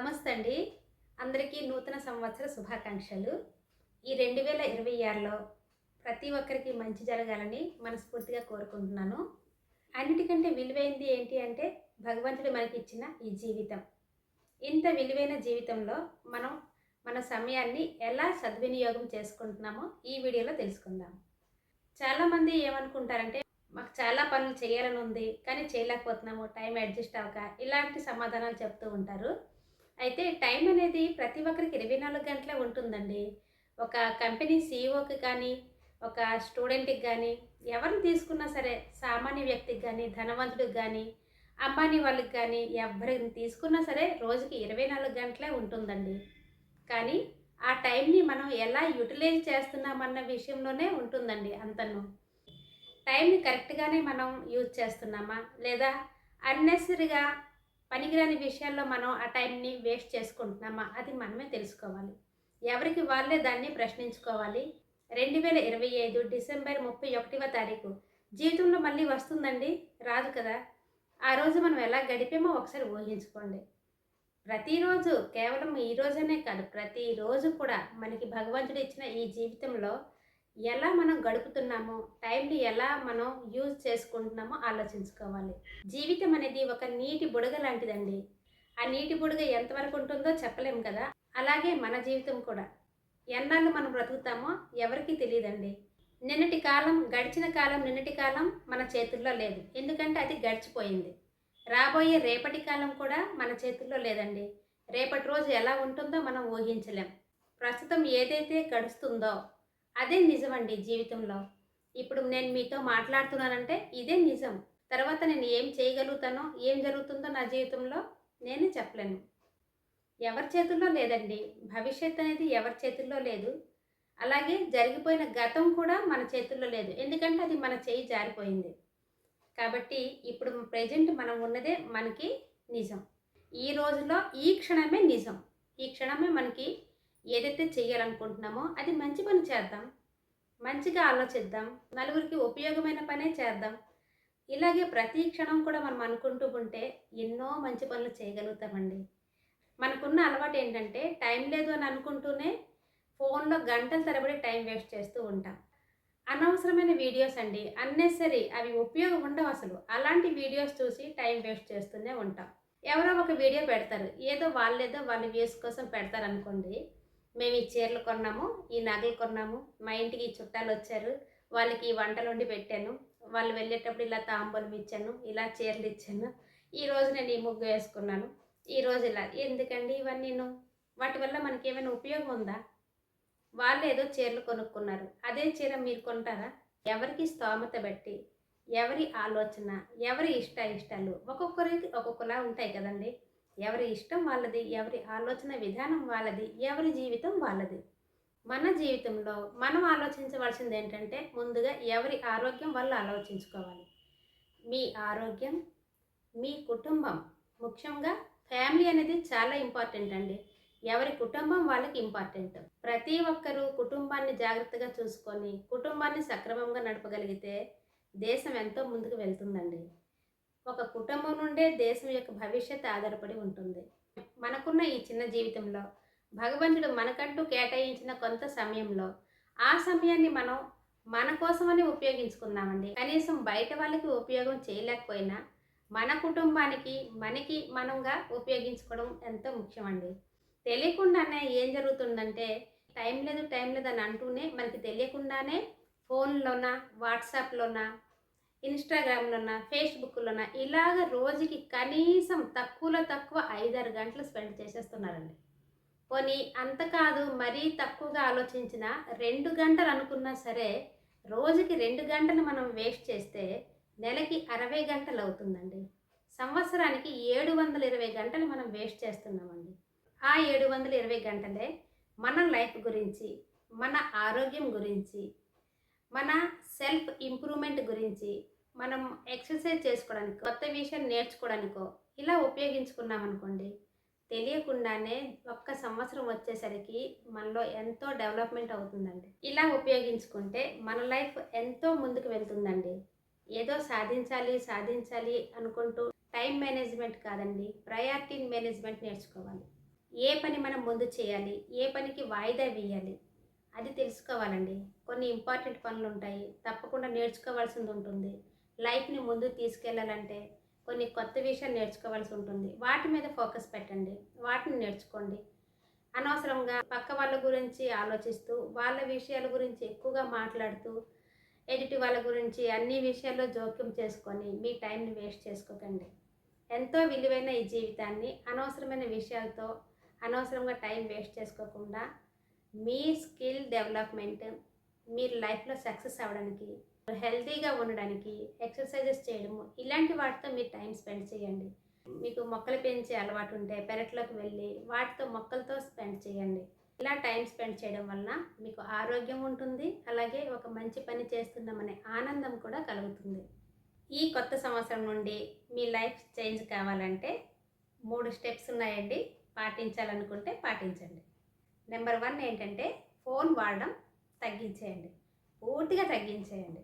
నమస్తే అండి అందరికీ నూతన సంవత్సర శుభాకాంక్షలు. ఈ రెండు వేల ఇరవై ఆరులో ప్రతి ఒక్కరికి మంచి జరగాలని మనస్ఫూర్తిగా కోరుకుంటున్నాను. అన్నిటికంటే విలువైంది ఏంటి అంటే భగవంతుడు మనకి ఇచ్చిన ఈ జీవితం. ఇంత విలువైన జీవితంలో మనం మన సమయాన్ని ఎలా సద్వినియోగం చేసుకుంటున్నామో ఈ వీడియోలో తెలుసుకుందాం. చాలామంది ఏమనుకుంటారంటే మాకు చాలా పనులు చేయాలని ఉంది కానీ చేయలేకపోతున్నాము టైం అడ్జస్ట్ అవ్వక ఇలాంటి సమాధానాలు చెప్తూ ఉంటారు. అయితే టైం అనేది ప్రతి ఒక్కరికి ఇరవై నాలుగు గంటలే ఉంటుందండి. ఒక కంపెనీ సీఈఓకి కానీ ఒక స్టూడెంట్కి కానీ ఎవరిని తీసుకున్నా సరే సామాన్య వ్యక్తికి కానీ ధనవంతుడికి కానీ అంబానీ వాళ్ళకి కానీ ఎవరిని తీసుకున్నా సరే రోజుకి ఇరవై నాలుగు గంటలే ఉంటుందండి. కానీ ఆ టైంని మనం ఎలా యూటిలైజ్ చేస్తున్నామన్న విషయంలోనే ఉంటుందండి అంతను. టైంని కరెక్ట్గానే మనం యూజ్ చేస్తున్నామా? లేదా అన్నెసరిగా పనికిరాని విషయాల్లో మనం ఆ టైంని వేస్ట్ చేసుకుంటున్నామా? అది మనమే తెలుసుకోవాలి. ఎవరికి వాళ్ళే దాన్ని ప్రశ్నించుకోవాలి. రెండు వేల ఇరవై ఐదు డిసెంబర్ ముప్పై ఒకటివ తారీఖు. జీవితంలో మళ్ళీ వస్తుందండి? రాదు కదా. ఆ రోజు మనం ఎలా గడిపామో ఒకసారి ఊహించుకోండి. ప్రతిరోజు కేవలం ఈ రోజనే కాదు ప్రతిరోజు కూడా మనకి భగవంతుడు ఇచ్చిన ఈ జీవితంలో ఎలా మనం గడుపుతున్నామో టైంని ఎలా మనం యూజ్ చేసుకుంటున్నామో ఆలోచించుకోవాలి. జీవితం అనేది ఒక నీటి బుడగ లాంటిదండి. ఆ నీటి బుడగ ఎంతవరకు ఉంటుందో చెప్పలేము కదా. అలాగే మన జీవితం కూడా. ఎన్నాళ్ళు మనం బ్రతుకుతామో ఎవరికీ తెలియదండి. నిన్నటి కాలం గడిచిన కాలం నిన్నటి కాలం మన చేతుల్లో లేదు. ఎందుకంటే అది గడిచిపోయింది. రాబోయే రేపటి కాలం కూడా మన చేతుల్లో లేదండి. రేపటి రోజు ఎలా ఉంటుందో మనం ఊహించలేం. ప్రస్తుతం ఏదైతే గడుస్తుందో అదే నిజం అండి జీవితంలో. ఇప్పుడు నేను మీతో మాట్లాడుతున్నానంటే ఇదే నిజం. తర్వాత నేను ఏం చేయగలుగుతానో ఏం జరుగుతుందో నా జీవితంలో నేను చెప్పలేను. ఎవరి చేతుల్లో లేదండి. భవిష్యత్ అనేది ఎవరి చేతుల్లో లేదు. అలాగే జరిగిపోయిన గతం కూడా మన చేతుల్లో లేదు. ఎందుకంటే అది మన చేయి జారిపోయింది. కాబట్టి ఇప్పుడు ప్రజెంట్ మనం ఉన్నదే మనకి నిజం. ఈ రోజులో ఈ క్షణమే నిజం. ఈ క్షణమే మనకి ఏదైతే చేయాలనుకుంటున్నామో అది మంచి పని చేద్దాం. మంచిగా ఆలోచిద్దాం. నలుగురికి ఉపయోగమైన పనే చేద్దాం. ఇలాగే ప్రతి క్షణం కూడా మనం అనుకుంటూ ఉంటే ఎన్నో మంచి పనులు చేయగలుగుతామండి. మనకున్న అలవాటు ఏంటంటే టైం లేదు అని అనుకుంటూనే ఫోన్లో గంటల తరబడి టైం వేస్ట్ చేస్తూ ఉంటాం. అనవసరమైన వీడియోస్ అండి. అన్నెసరీ అవి ఉపయోగం ఉండవు అసలు. అలాంటి వీడియోస్ చూసి టైం వేస్ట్ చేస్తూనే ఉంటాం. ఎవరో ఒక వీడియో పెడతారు. ఏదో వాళ్ళేదో వాళ్ళ వ్యూస్ కోసం పెడతారు అనుకోండి మేము ఈ చీరలు కొన్నాము ఈ నగలు కొన్నాము. మా ఇంటికి ఈ చుట్టాలు వచ్చారు. వాళ్ళకి ఈ వంటలు వండి పెట్టాను. వాళ్ళు వెళ్ళేటప్పుడు ఇలా తాంబూలం ఇచ్చాను ఇలా చీరలు ఇచ్చాను. ఈ నేను ఈ ముగ్గు వేసుకున్నాను. ఈ ఇలా. ఎందుకండి ఇవన్నీ వాటి వల్ల మనకి ఏమైనా ఉపయోగం ఉందా? వాళ్ళు ఏదో చీరలు కొనుక్కున్నారు. అదే చీర మీరు కొంటారా? ఎవరికి స్తోమత బట్టి ఎవరి ఆలోచన ఎవరి ఇష్ట ఇష్టాలు ఒక్కొక్కరికి ఒక్కొక్కలా ఉంటాయి కదండి. ఎవరి ఇష్టం వాళ్ళది ఎవరి ఆలోచన విధానం వాళ్ళది ఎవరి జీవితం వాళ్ళది. మన జీవితంలో మనం ఆలోచించవలసింది ఏంటంటే ముందుగా ఎవరి ఆరోగ్యం వల్ల ఆలోచించుకోవాలి. మీ ఆరోగ్యం మీ కుటుంబం ముఖ్యంగా ఫ్యామిలీ అనేది చాలా ఇంపార్టెంట్ అండి. ఎవరి కుటుంబం వాళ్ళకి ఇంపార్టెంట్. ప్రతి ఒక్కరూ కుటుంబాన్ని జాగ్రత్తగా చూసుకొని కుటుంబాన్ని సక్రమంగా నడపగలిగితే దేశం ఎంతో ముందుకు వెళ్తుందండి. ఒక కుటుంబం నుండే దేశం యొక్క భవిష్యత్ ఆధారపడి ఉంటుంది. మనకున్న ఈ చిన్న జీవితంలో భగవంతుడు మనకంటూ కేటాయించిన కొంత సమయంలో ఆ సమయాన్ని మనం మన కోసమని ఉపయోగించుకున్నామండి కనీసం బయట వాళ్ళకి ఉపయోగం చేయలేకపోయినా మన కుటుంబానికి మనకి మనంగా ఉపయోగించుకోవడం ఎంతో ముఖ్యమండి. తెలియకుండానే ఏం జరుగుతుందంటే టైం లేదు టైం లేదు అని అంటూనే మనకి తెలియకుండానే ఫోన్లోన వాట్సాప్లోనా ఇన్స్టాగ్రామ్లోన ఫేస్బుక్లోన ఇలాగ రోజుకి కనీసం తక్కువలో తక్కువ ఐదారు గంటలు స్పెండ్ చేసేస్తున్నారండి. పోనీ అంత కాదు మరీ తక్కువగా ఆలోచించిన రెండు గంటలు అనుకున్నా సరే రోజుకి రెండు గంటలు మనం వేస్ట్ చేస్తే నెలకి అరవై గంటలు అవుతుందండి. సంవత్సరానికి ఏడు వందల ఇరవై గంటలు మనం వేస్ట్ చేస్తున్నామండి. ఆ ఏడు వందల ఇరవై గంటలే మన లైఫ్ గురించి మన ఆరోగ్యం గురించి మన సెల్ఫ్ ఇంప్రూవ్మెంట్ గురించి మనం ఎక్సర్సైజ్ చేసుకోవడానికి కొత్త విషయం నేర్చుకోవడానికో ఇలా ఉపయోగించుకున్నాం అనుకోండి తెలియకుండానే ఒక్క సంవత్సరం వచ్చేసరికి మనలో ఎంతో డెవలప్మెంట్ అవుతుందండి. ఇలా ఉపయోగించుకుంటే మన లైఫ్ ఎంతో ముందుకు వెళ్తుందండి. ఏదో సాధించాలి సాధించాలి అనుకుంటూ టైం మేనేజ్మెంట్ కాదండి ప్రయారిటీ మేనేజ్మెంట్ నేర్చుకోవాలి. ఏ పని మనం ముందు చేయాలి ఏ పనికి వాయిదా వేయాలి అది తెలుసుకోవాలండి. కొన్ని ఇంపార్టెంట్ పనులు ఉంటాయి తప్పకుండా నేర్చుకోవాల్సింది ఉంటుంది లైఫ్ని ముందు తీసుకెళ్ళాలంటే కొన్ని కొత్త విషయాలు నేర్చుకోవాల్సి ఉంటుంది వాటి మీద ఫోకస్ పెట్టండి. వాటిని నేర్చుకోండి. అనవసరంగా పక్క వాళ్ళ గురించి ఆలోచిస్తూ వాళ్ళ విషయాల గురించి ఎక్కువగా మాట్లాడుతూ ఎదుటి వాళ్ళ గురించి అన్ని విషయాల్లో జోక్యం చేసుకొని మీ టైంని వేస్ట్ చేసుకోకండి. ఎంతో విలువైన ఈ జీవితాన్ని అనవసరమైన విషయాలతో అనవసరంగా టైం వేస్ట్ చేసుకోకుండా మీ స్కిల్ డెవలప్మెంట్ మీరు లైఫ్లో సక్సెస్ అవ్వడానికి హెల్తీగా ఉండడానికి ఎక్సర్సైజెస్ చేయడము ఇలాంటి వాటితో మీరు టైం స్పెండ్ చేయండి. మీకు మొక్కలు పెంచే అలవాటు ఉంటే పెరట్లోకి వెళ్ళి వాటితో మొక్కలతో స్పెండ్ చేయండి. ఇలా టైం స్పెండ్ చేయడం వలన మీకు ఆరోగ్యం ఉంటుంది అలాగే ఒక మంచి పని చేస్తున్నామనే ఆనందం కూడా కలుగుతుంది. ఈ కొత్త సంవత్సరం నుండి మీ లైఫ్ చేంజ్ కావాలంటే మూడు స్టెప్స్ ఉన్నాయండి. పాటించాలనుకుంటే పాటించండి. నెంబర్ వన్ ఏంటంటే ఫోన్ వాడడం తగ్గించేయండి. పూర్తిగా తగ్గించేయండి.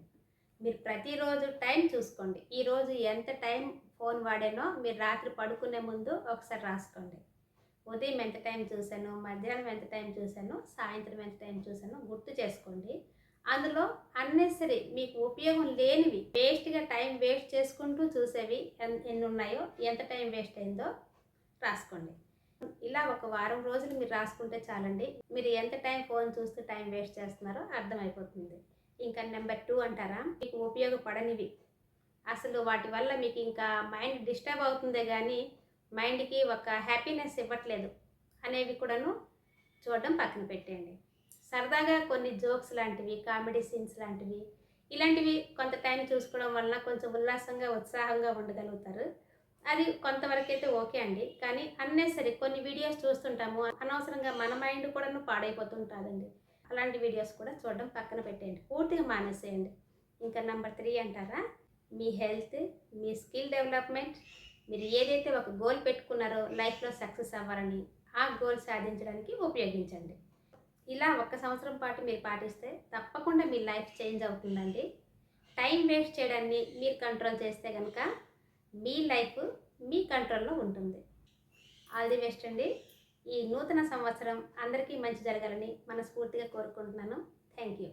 మీరు ప్రతిరోజు టైం చూసుకోండి. ఈరోజు ఎంత టైం ఫోన్ వాడానో మీరు రాత్రి పడుకునే ముందు ఒకసారి రాసుకోండి. ఉదయం ఎంత టైం చూశాను మధ్యాహ్నం ఎంత టైం చూశాను సాయంత్రం ఎంత టైం చూశాను గుర్తు చేసుకోండి. అందులో అన్నెసరీ మీకు ఉపయోగం లేనివి వేస్ట్గా టైం వేస్ట్ చేసుకుంటూ చూసేవి ఎన్- ఎన్ని ఉన్నాయో ఎంత టైం వేస్ట్ అయిందో రాసుకోండి. ఇలా ఒక వారం రోజులు మీరు రాసుకుంటే చాలండి. మీరు ఎంత టైం ఫోన్ చూస్తూ టైం వేస్ట్ చేస్తున్నారో అర్థమైపోతుంది. ఇంకా నెంబర్ టూ అంటారా? మీకు ఉపయోగపడనివి. అసలు వాటి వల్ల మీకు ఇంకా మైండ్ డిస్టర్బ్ అవుతుందే కానీ మైండ్కి ఒక హ్యాపీనెస్ ఇవ్వట్లేదు అనేవి కూడాను చూడడం పక్కన పెట్టేయండి. సరదాగా కొన్ని జోక్స్ లాంటివి కామెడీ సీన్స్ లాంటివి ఇలాంటివి కొంత టైం చూసుకోవడం వలన కొంచెం ఉల్లాసంగా ఉత్సాహంగా ఉండగలుగుతారు. అది కొంతవరకు అయితే ఓకే అండి. కానీ అన్నెసరీ కొన్ని వీడియోస్ చూస్తుంటాము. అనవసరంగా మన మైండ్ కూడా పాడైపోతుంటుందండి. అలాంటి వీడియోస్ కూడా చూడడం పక్కన పెట్టేయండి. పూర్తిగా మానేసేయండి. ఇంకా నెంబర్ త్రీ అంటారా? మీ హెల్త్ మీ స్కిల్ డెవలప్మెంట్ మీరు ఏదైతే ఒక గోల్ పెట్టుకున్నారో లైఫ్లో సక్సెస్ అవ్వాలని ఆ గోల్ సాధించడానికి ఉపయోగించండి. ఇలా ఒక్క సంవత్సరం పాటు మీరు పాటిస్తే తప్పకుండా మీ లైఫ్ చేంజ్ అవుతుందండి. టైం వేస్ట్ చేయడాన్ని మీరు కంట్రోల్ చేస్తే కనుక మీ లైఫ్ మీ కంట్రోల్లో ఉంటుంది. ఆల్ ది బెస్ట్ అండి. ఈ నూతన సంవత్సరం అందరికీ మంచి జరగాలని మనస్ఫూర్తిగా కోరుకుంటున్నాను. Thank you.